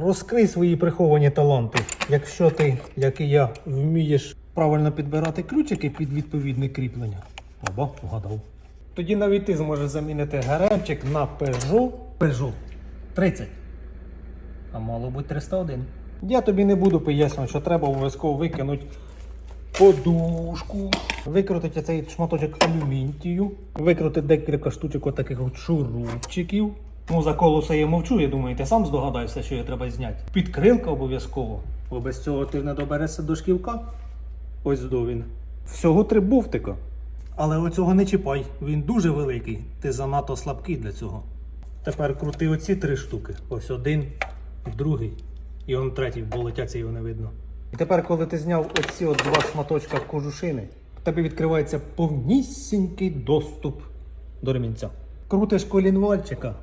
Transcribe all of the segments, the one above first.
Розкрий свої приховані таланти. Якщо ти, як і я, вмієш правильно підбирати ключики під відповідне кріплення. Оба, вгадав. Тоді навіть ти зможеш замінити гаремчик на Peugeot Peugeot 30. А мало бути 301. Я тобі не буду пояснювати, що треба обов'язково викинути подушку, викрутити цей шматочок алюмінтію, викрутити декілька штучок отаких от шурупчиків. Ну, за колоса я мовчу, я думаю, ти сам здогадаєшся, що її треба зняти. Підкрилка обов'язково, бо без цього ти не доберешся до шківка. Ось до він. Всього три бовтика. Але оцього не чіпай, він дуже великий. Ти занадто слабкий для цього. Тепер крути оці три штуки. Ось один, другий і он третій, бо летяться його не видно. І тепер, коли ти зняв оці от два шматочка кожушини, в тебе відкривається повнісінький доступ до ремінця. Крутиш колінвальчика,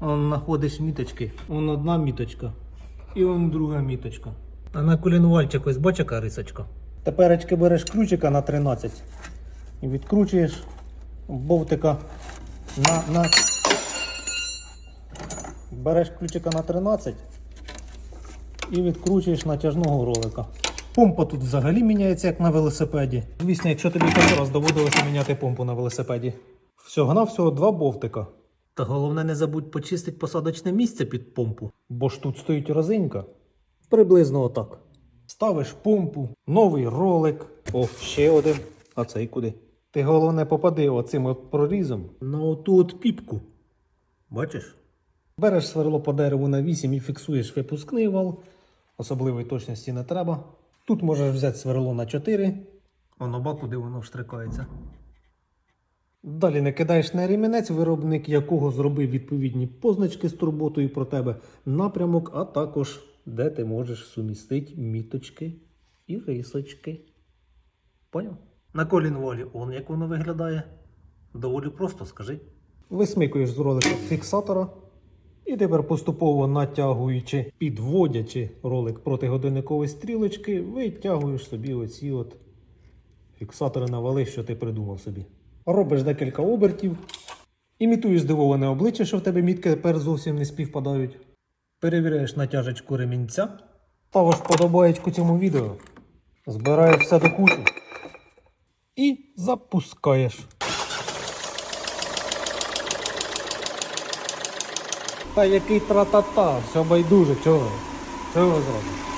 знаходиш міточки. Он одна міточка і он друга міточка. А на колінвальчик ось бач, яка рисочка. Теперечки береш ключика на 13 і відкручуєш бовтика на, на... Береш ключика на 13 і відкручуєш натяжного ролика. Помпа тут взагалі міняється, як на велосипеді. Звісно, якщо тобі перший раз доводилося міняти помпу на велосипеді. Всього на всього два бовтика. Та головне не забудь почистити посадочне місце під помпу, бо ж тут стоїть розинька. Приблизно отак. Ставиш помпу, новий ролик. О, ще один. А цей куди? Ти головне попади оцим от прорізом на оту от піпку. Бачиш? Береш сверло по дереву на 8 і фіксуєш випускний вал. Особливої точності не треба. Тут можеш взяти сверло на 4. Воно ба, куди воно вштрикається. Далі накидаєш на ремінець, виробник якого зробив відповідні позначки з турботою про тебе, напрямок, а також де ти можеш сумістити міточки і рисочки. Поняв? На колінволі он як воно виглядає. Доволі просто скажи. Висмикуєш з ролика фіксатора. І тепер поступово натягуючи, підводячи ролик проти годинникової стрілочки, витягуєш собі оці от фіксатори на вали, що ти придумав собі. Робиш декілька обертів, імітуєш здивоване обличчя, що в тебе мітки тепер зовсім не співпадають. Перевіряєш натяжечку ремінця, ставиш подобаєчку цьому відео, збираєш все до кучі і запускаєш. Та який тра-та-та, все байдуже, чого? Чого зробиш?